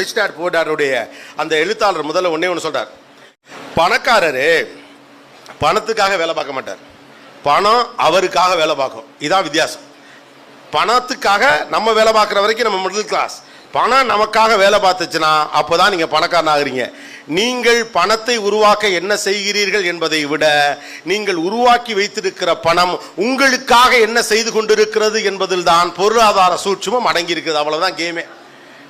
Rich dad poor அந்த எழுத்தாளர் முதல்ல ஒன்றே ஒன்று சொல்கிறார் பணக்காரரு பணத்துக்காக வேலை பார்க்க மாட்டார். பணம் அவருக்காக வேலை பார்க்கும். இதான் வித்தியாசம். பணத்துக்காக நம்ம வேலை பார்க்குற வரைக்கும் நம்ம மிடில் கிளாஸ் பணம் நமக்காக வேலை பார்த்துச்சுன்னா அப்போதான் நீங்கள் பணக்காரனாகுறீங்க நீங்கள் பணத்தை உருவாக்க என்ன செய்கிறீர்கள் என்பதை விட நீங்கள் உருவாக்கி வைத்திருக்கிற பணம் உங்களுக்காக என்ன செய்து கொண்டிருக்கிறது என்பதில் தான் பொருளாதார சூட்சமும் அடங்கியிருக்குது. அவ்வளோதான் கேமே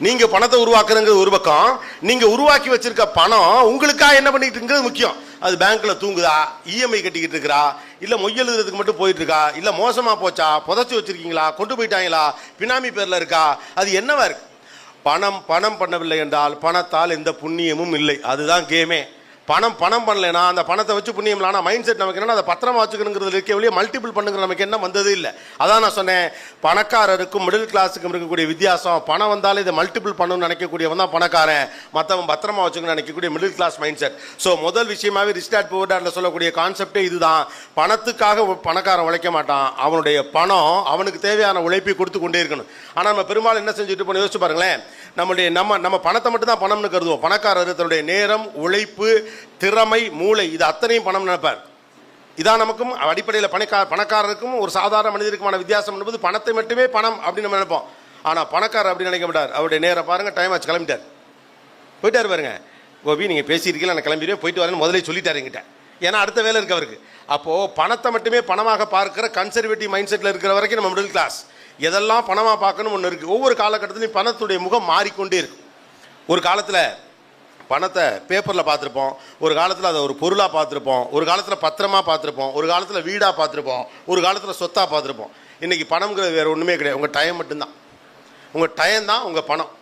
நீங்க பணத்தை உருவாக்குறங்கிறது ஒரு பக்கம் நீங்க உருவாக்கி வச்சிருக்க பணம் உங்களுக்காக என்ன பண்ணிட்டு இருக்கிறது முக்கியம். அது பேங்க்ல தூங்குதா? இஎம்ஐ கட்டிக்கிட்டு இருக்கிறா? இல்ல மொய் எழுதுறதுக்கு மட்டும் போயிட்டு இருக்கா இல்ல மோசமா போச்சா? புதைச்சி வச்சிருக்கீங்களா? கொண்டு போயிட்டாங்களா? பினாமி பேர்ல இருக்கா? அது என்னவா இருக்கு? பணம் பணம் பண்ணவில்லை என்றால் பணத்தால் எந்த புண்ணியமும் இல்லை. அதுதான் கேமே. பணம் பணம் பண்ணலனா அந்த பணத்தை வச்சு புண்ணியம் ஆனால் மைண்ட் செட் நமக்கு என்ன அதை பத்திரமா வச்சுக்கணுங்கிறது இருக்க வெளியே மல்டிபிள் பண்ணுங்கிற நமக்கு என்ன வந்தது இல்லை. அதான் நான் சொன்னேன் பணக்காரருக்கும் மிடில் கிளாஸுக்கும் இருக்கக்கூடிய வித்தியாசம். பணம் வந்தாலே இதை மல்டிபிள் பண்ணணும்னு நினைக்கக்கூடியவன் தான் பணக்காரன். மற்றவன் பத்திரமா வச்சுக்கணும்னு நினைக்கக்கூடிய middle class mind set so முதல் விஷயமாவே ரிஸ்டார்ட் போர்டாரில் சொல்லக்கூடிய கான்செப்டே இதுதான். பணத்துக்காக பணக்காரன் உழைக்க மாட்டான். அவனுடைய பணம் அவனுக்கு தேவையான உழைப்பை கொடுத்து கொண்டே இருக்கணும். ஆனால் நம்ம பெரும்பாலும் என்ன செஞ்சுட்டு போன யோசிச்சு பாருங்களேன். நம்மளுடைய நம்ம நம்ம பணத்தை மட்டும் தான் பணம்னு கருதுவோம். பணக்காரர் தன்னுடைய நேரம் உழைப்பு திறமை மூளை இது அத்தனையும் பணம் நினைப்பார். இதான் நமக்கும் அடிப்படையில் பணக்கார பணக்காரருக்கும் ஒரு சாதாரண மனிதருக்குமான வித்தியாசம் என்பது பணத்தை மட்டுமே பணம் அப்படின்னு நம்ம நினைப்போம். ஆனால் பணக்காரர் அப்படி நினைக்க மாட்டார். அவருடைய நேரம் பாருங்கள் டைம் ஆச்சு கிளம்பிட்டார். போயிட்டார் பாருங்க. கோபி நீங்கள் பேசியிருக்கீங்களா? நான் கிளம்பிடுவேன். போயிட்டு வரேன்னு முதல்ல சொல்லிட்டாரு என்கிட்ட. ஏன்னா அடுத்த வேலை இருக்கு அவருக்கு. அப்போது பணத்தை மட்டுமே பணமாக பார்க்குற கன்சர்வேட்டிவ் மைண்ட் செட்டில் இருக்கிற வரைக்கும் நம்ம மிடில் கிளாஸ் எதெல்லாம் பணமாக பார்க்கணும் ஒன்று இருக்குது ஒவ்வொரு காலகட்டத்திலையும் பணத்துடைய முகம் மாறிக்கொண்டே இருக்கும். ஒரு காலத்தில் பணத்தை பேப்பரில் பார்த்துருப்போம். ஒரு காலத்தில் அதை ஒரு பொருளாக பார்த்துருப்போம். ஒரு காலத்தில் பத்திரமாக பார்த்துருப்போம். ஒரு காலத்தில் வீடாக பார்த்துருப்போம். ஒரு காலத்தில் சொத்தாக பார்த்துருப்போம். இன்றைக்கி பணம்ங்கிறது வேறு ஒன்றுமே கிடையாது. உங்கள் டைம் மட்டும்தான். உங்கள் டைம் தான் உங்கள் பணம்.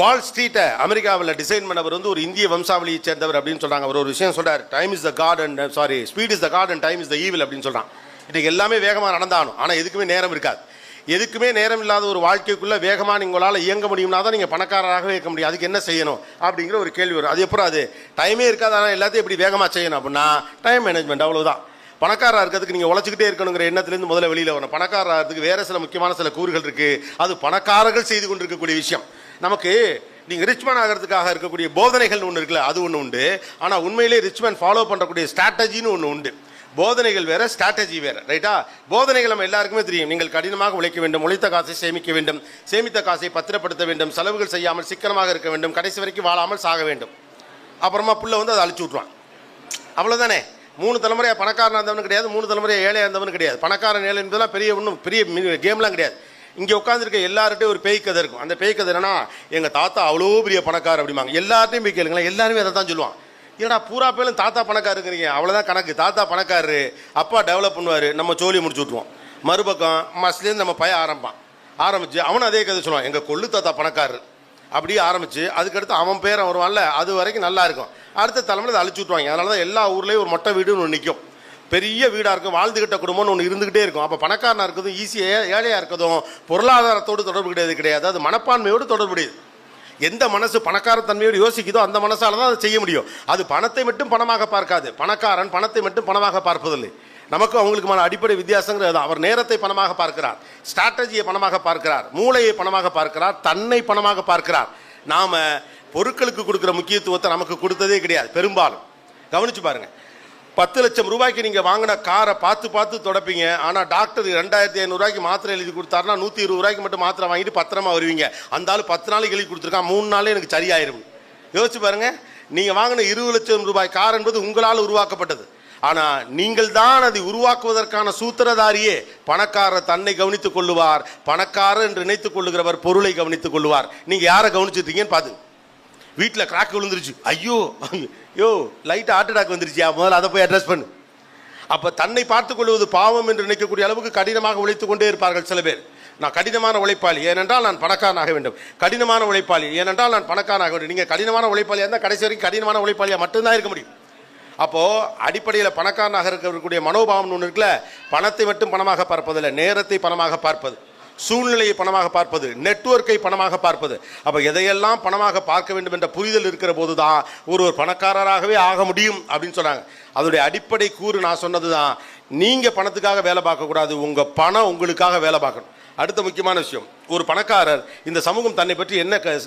வால் ஸ்ட்ரீட்டை அமெரிக்காவில் டிசைன் பண்ணவர் வந்து ஒரு இந்திய வம்சாவளியை சேர்ந்தவர் அப்படின்னு சொல்கிறாங்க அவர் ஒரு விஷயம் சொல்கிறார் time is the god and sorry speed is the god and time is the evil அப்படின்னு சொல்கிறான் இன்றைக்கி எல்லாமே வேகமாக நடந்தாலும் ஆனால் எதுக்குமே நேரம் இருக்காது. எதுக்குமே நேரம் இல்லாத ஒரு வாழ்க்கைக்குள்ளே வேகமாக உங்களால் இயங்க முடியும்னா தான் நீங்கள் பணக்காரராகவே இருக்க முடியும். அதுக்கு என்ன செய்யணும்? அப்படிங்கிற ஒரு கேள்வி வரும். அது எப்பறம் அது? டைமே இருக்காது. ஆனால் எல்லாத்தையும் எப்படி வேகமாக செய்யணும் அப்படின்னா டைம் மேனேஜ்மெண்ட் அவ்வளோதான் பணக்காரராக இருக்கிறதுக்கு நீங்கள் உழைச்சிக்கிட்டே இருக்கணுங்கிற எண்ணத்துலேருந்து முதல்ல வெளியில் வரணும். பணக்காரா இருக்கிறதுக்கு வேறு சில முக்கியமான சில கூறுகள் இருக்குது அது பணக்காரர்கள் செய்து கொண்டிருக்கக்கூடிய விஷயம். நமக்கு நீங்கள் ரிச்மேன் ஆகிறதுக்காக இருக்கக்கூடிய போதனைகள்னு ஒன்று இருக்குல்ல அது ஒன்று உண்டு. ஆனால் உண்மையிலே ரிச்மேன் ஃபாலோ பண்ணுறக்கூடிய ஸ்ட்ராட்டஜின்னு ஒன்று உண்டு. போதனைகள் வேற ஸ்ட்ராட்டஜி வேற ரைட்டா போதனைகள் நம்ம எல்லாருக்குமே தெரியும். நீங்கள் கடினமாக உழைக்க வேண்டும் உழைத்த காசை சேமிக்க வேண்டும் சேமித்த காசை பத்திரப்படுத்த வேண்டும் செலவுகள் செய்யாமல் சிக்கனமாக இருக்க வேண்டும் கடைசி வரைக்கும் வாழாமல் சாக வேண்டும். அப்புறமா புள்ள வந்து அதை அழிச்சு விட்ருவான் அவ்வளோதானே மூணு தலைமுறையாக பணக்காரனாக இருந்தவனு கிடையாது மூணு தலைமுறையாக ஏழையாக இருந்தவனு கிடையாது. பணக்காரன் ஏழை என்பதெல்லாம் பெரிய ஒன்றும் பெரிய கேம்லாம் கிடையாது. இங்கே உட்காந்துருக்க எல்லார்ட்டையும் ஒரு பேய் கதை இருக்கும். அந்த பேய் கதை என்னன்னா எங்கள் தாத்தா அவ்வளோ பெரிய பணக்காரர் அப்படிம்பாங்க. எல்லார்ட்டையும் போய் கேளுங்களேன் எல்லாருமே அதை தான் சொல்லுவான். ஏடா பூரா பேரும் தாத்தா பணக்காருங்கிறீங்க அவ்வளோதான் கணக்கு. தாத்தா பணக்காரரு. அப்பா டெவலப் பண்ணுவார். நம்ம சோழியை முடிச்சு விட்ருவோம் மறுபக்கம் மஸ்லேருந்து நம்ம பையன் ஆரம்பிப்பான். ஆரம்பிச்சு அவனும் அதே கதை சொல்லுவான். எங்கள் கொள்ளு தாத்தா பணக்காரர். அப்படியே ஆரம்பிச்சு அதுக்கடுத்து அவன் பேரன் வருவான்ல அது வரைக்கும் நல்லா இருக்கும். அடுத்த தலைமுறை அதை அழிச்சு விட்ருவாங்க அதனால தான் எல்லா ஊர்லேயும் ஒரு மொட்டை வீடுன்னு ஒன்று நிற்கும் பெரிய வீடாக இருக்கும். வாழ்ந்துகிட்ட குடும்பம்னு ஒன்று இருந்துகிட்டே இருக்கும். அப்போ பணக்காரனாக இருக்கிறதும் ஈஸியாக ஏழையாக இருக்கிறதும் பொருளாதாரத்தோடு தொடர்பு கிடையாது கிடையாது. அது மனப்பான்மையோடு தொடர்புடையது. எந்த மனசு பணக்கார தன்மையோடு யோசிக்குதோ அந்த மனசால தான் அதை செய்ய முடியும். அது பணத்தை மட்டும் பணமாக பார்க்காது. பணக்காரன் பணத்தை மட்டும் பணமாக பார்ப்பதில்லை. நமக்கும் அவங்களுக்குமான அடிப்படை வித்தியாசங்கிறது அவர் நேரத்தை பணமாக பார்க்கிறார். ஸ்ட்ராட்டஜியை பணமாக பார்க்கிறார். மூளையை பணமாக பார்க்கிறார். தன்னை பணமாக பார்க்கிறார். நாம் பொருட்களுக்கு கொடுக்குற முக்கியத்துவத்தை நமக்கு கொடுத்ததே கிடையாது. பெரும்பாலும். கவனிச்சு பாருங்கள் பத்து லட்சம் ரூபாய்க்கு நீங்கள் வாங்கின காரை பார்த்து பார்த்து தொடப்பீங்க. ஆனால் டாக்டர் ரெண்டாயிரத்தி ஐநூறுரூவாய்க்கு மாத்திரை எழுதி கொடுத்தாருன்னா நூற்றி இருபது ரூபாய்க்கு மட்டும் மாத்திரை வாங்கிட்டு பத்திரமா வருவீங்க. அந்த ஆள் பத்து நாளைக்கு எழுதி கொடுத்துருக்கான். மூணு நாளே எனக்கு சரியாயிரும். யோசிச்சு பாருங்கள் நீங்கள் வாங்கின இருபது லட்சம் ரூபாய் கார் என்பது உங்களால் உருவாக்கப்பட்டது. ஆனால் நீங்கள் தான் அதை உருவாக்குவதற்கான சூத்திரதாரியே பணக்காரர் தன்னை கவனித்துக் கொள்ளுவார். பணக்காரர் என்று நினைத்துக் கொள்ளுகிறவர் பொருளை கவனித்துக் கொள்ளுவார். நீங்கள் யாரை கவனிச்சிருக்கீங்கன்னு பார்த்து வீட்டில் கிராக் விழுந்துருச்சு. ஐயோ யோ லைட் ஹார்ட் அட்டாக் வந்துருச்சியா முதல்ல அதை போய் அட்ரஸ் பண்ணு. அப்போ தன்னை பார்த்துக் கொள்வது பாவம் என்று நினைக்கக்கூடிய அளவுக்கு கடினமாக உழைத்து கொண்டே இருப்பார்கள் சில பேர். நான் கடினமான உழைப்பாளி ஏனென்றால் நான் பணக்காரனாக வேண்டும். கடினமான உழைப்பாளி ஏனென்றால் நான் பணக்காரனாக வேண்டும். நீங்கள் கடினமான உழைப்பாளியாக இருந்தால் கடைசி வரைக்கும் கடினமான உழைப்பாளியாக மட்டும்தான் இருக்க முடியும். அப்போது அடிப்படையில் பணக்காரனாக இருக்கக்கூடிய மனோபாவம் ஒன்று இருக்குல்ல பணத்தை மட்டும் பணமாக பார்ப்பதில்லை நேரத்தை பணமாக பார்ப்பது. சூழ்நிலையை பணமாக பார்ப்பது நெட்வொர்க்கை பணமாக பார்ப்பது. அப்போ எதையெல்லாம் பணமாக பார்க்க வேண்டும் என்ற புரிதல் இருக்கிற போது தான் ஒருவர் பணக்காரராகவே ஆக முடியும் அப்படின்னு சொன்னாங்க. அதோடைய அடிப்படை கூறு நான் சொன்னது தான் நீங்கள் பணத்துக்காக வேலை பார்க்கக்கூடாது உங்கள் பணம் உங்களுக்காக வேலை பார்க்கணும். அடுத்த முக்கியமான விஷயம் ஒரு பணக்காரர் இந்த சமூகம் தன்னை பற்றி என்ன க-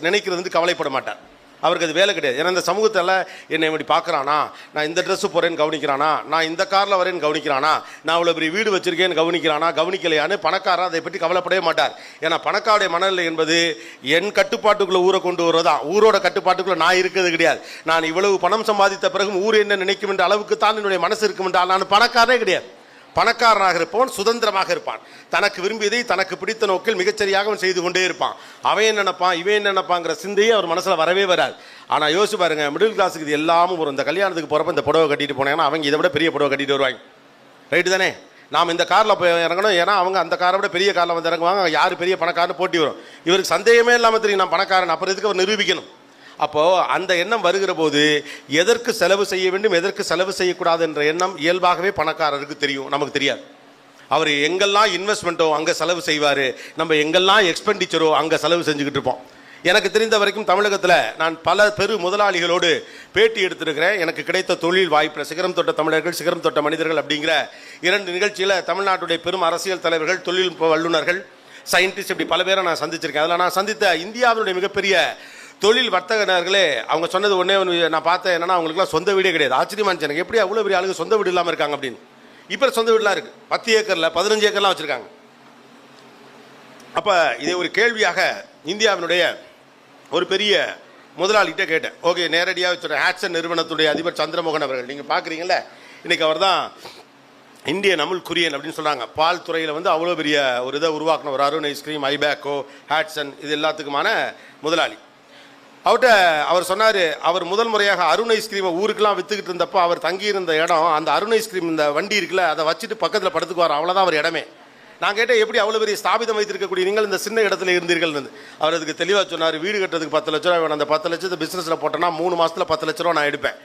கவலைப்பட மாட்டார். அவருக்கு அது வேலை கிடையாது. ஏன்னா இந்த சமூகத்தில் என்னை இப்படி பார்க்குறானா? நான் இந்த ட்ரெஸ்ஸு போகிறேன்னு கவனிக்கிறானா? நான் இந்த காரில் வரேன்னு கவனிக்கிறானா? நான் அவ்வளோ பெரிய வீடு வச்சிருக்கேன்னு கவனிக்கிறானா? கவனிக்கலையான்னு பணக்காரர் அதை பற்றி கவலைப்படவே மாட்டார். ஏன்னா பணக்காருடைய மனநிலை என்பது என் கட்டுப்பாட்டுக்குள்ளே ஊரை கொண்டு வருவதா ஊரோட கட்டுப்பாட்டுக்குள்ளே நான் இருக்கிறது கிடையாது. நான் இவ்வளவு பணம் சம்பாதித்த பிறகும் ஊர் என்ன நினைக்கும் என்ற அளவுக்கு தான் என்னுடைய மனசு இருக்கும் என்றால் நான் பணக்காரனே கிடையாது. பணக்காரனாக இருப்பவன் சுதந்திரமாக இருப்பான். தனக்கு விரும்பியதை தனக்கு பிடித்த நோக்கில் மிகச்சரியாக அவன் செய்து கொண்டே இருப்பான். அவன் என்ன நினைப்பான்? இவன் என்ன நினைப்பாங்கிற சிந்தையே அவர் மனசில் வரவே வராது. ஆனால் யோசிச்சு பாருங்க மிடில் கிளாஸுக்கு இது எல்லாமும் ஒரு இந்த கல்யாணத்துக்கு போகிறப்ப இந்த புடவை கட்டிட்டு போனாங்கன்னா அவங்க இதை விட பெரிய புடவை கட்டிட்டு வருவாங்க. ரைட்டு தானே? நாம் இந்த காரில் போய் இறங்கணும். ஏன்னா அவங்க அந்த காரை விட பெரிய காரில் வந்து இறங்குவாங்க. யார் பெரிய பணக்காரன்னு போட்டி வரும். இவருக்கு சந்தேகமே இல்லாமல் தெரியும். நான் பணக்காரன். அப்புறம் இதுக்கு அவர் நிரூபிக்கணும்? அப்போது அந்த எண்ணம் வருகிற போது எதற்கு செலவு செய்ய வேண்டும் எதற்கு செலவு செய்யக்கூடாது என்ற எண்ணம் இயல்பாகவே பணக்காரருக்கு தெரியும் நமக்கு தெரியாது. அவர் எங்கெல்லாம் இன்வெஸ்ட்மெண்ட்டோ அங்கே செலவு செய்வார் நம்ம எங்கெல்லாம் எக்ஸ்பெண்டிச்சரோ அங்கே செலவு செஞ்சுக்கிட்டு இருப்போம். எனக்கு தெரிந்த வரைக்கும் தமிழகத்தில் நான் பல பெரு முதலாளிகளோடு பேட்டி எடுத்திருக்கிறேன். எனக்கு கிடைத்த தொழில் வாய்ப்பில் சிகரம் தொட்ட தமிழர்கள் சிகரம் தொட்ட மனிதர்கள் அப்படிங்கிற இரண்டு நிகழ்ச்சியில் தமிழ்நாட்டுடைய பெரும் அரசியல் தலைவர்கள் தொழில்நுட்ப வல்லுநர்கள் சயின்டிஸ்ட் இப்படி பல பேரை நான் சந்திச்சிருக்கேன். அதில் நான் சந்தித்த இந்தியாவினுடைய மிகப்பெரிய தொழில் வர்த்தகர்களே அவங்க சொன்னது ஒன்றே ஒன்று நான் பார்த்தேன் என்னன்னா அவங்களுக்குலாம் சொந்த வீடே கிடையாது. ஆச்சரியமா இருந்துச்சு எனக்கு. எப்படி அவ்வளோ பெரிய ஆளுங்க சொந்த வீடு இல்லாமல் இருக்காங்க அப்படின்னு. இப்போ சொந்த வீடுலாம் இருக்கு. பத்து ஏக்கரில் பதினஞ்சு ஏக்கர்லாம் வச்சுருக்காங்க. அப்போ இதை ஒரு கேள்வியாக இந்தியாவினுடைய ஒரு பெரிய முதலாளிகிட்ட கேட்டேன். ஓகே நேரடியாக வச்சுருக்கேன் ஹேட்சன் நிறுவனத்துடைய அதிபர் சந்திரமோகன் அவர்கள் நீங்கள் பார்க்குறீங்களே இன்னைக்கு அவர் தான் இந்திய அமுல் குரியன் அப்படின்னு சொல்கிறாங்க பால் துறையில் வந்து அவ்வளோ பெரிய ஒரு இதை உருவாக்கின ஒரு அருண் ஐஸ்கிரீம் ஐபேக்கோ ஹேட்சன் இது எல்லாத்துக்குமான முதலாளி. அவர்கிட்ட அவர் சொன்னார் அவர் முதல் முறையாக அருண் ஐஸ்கிரீமை ஊருக்கெல்லாம் வித்துக்கிட்டு இருந்தப்போ அவர் தங்கியிருந்த இடம் அந்த அருண் ஐஸ்கிரீம் இந்த வண்டி இருக்குல்ல அதை வச்சுட்டு பக்கத்தில் படுத்துக்குவார். அவ்வளோதான் அவர் இடமே. நான் கேட்டேன் எப்படி அவ்வளோ பெரிய ஸ்தாபிதம் வைத்திருக்கக்கூடிய நீங்கள் இந்த சின்ன இடத்துல இருந்தீர்கள் அவர் அதுக்கு தெளிவாக சொன்னார் வீடு கட்டுறதுக்கு பத்து லட்ச ரூபா வேணும். அந்த பத்து லட்சத்தை பிஸ்னஸில் போட்டோன்னா மூணு மாதத்தில் பத்து லட்ச ரூபா நான் எடுப்பேன்.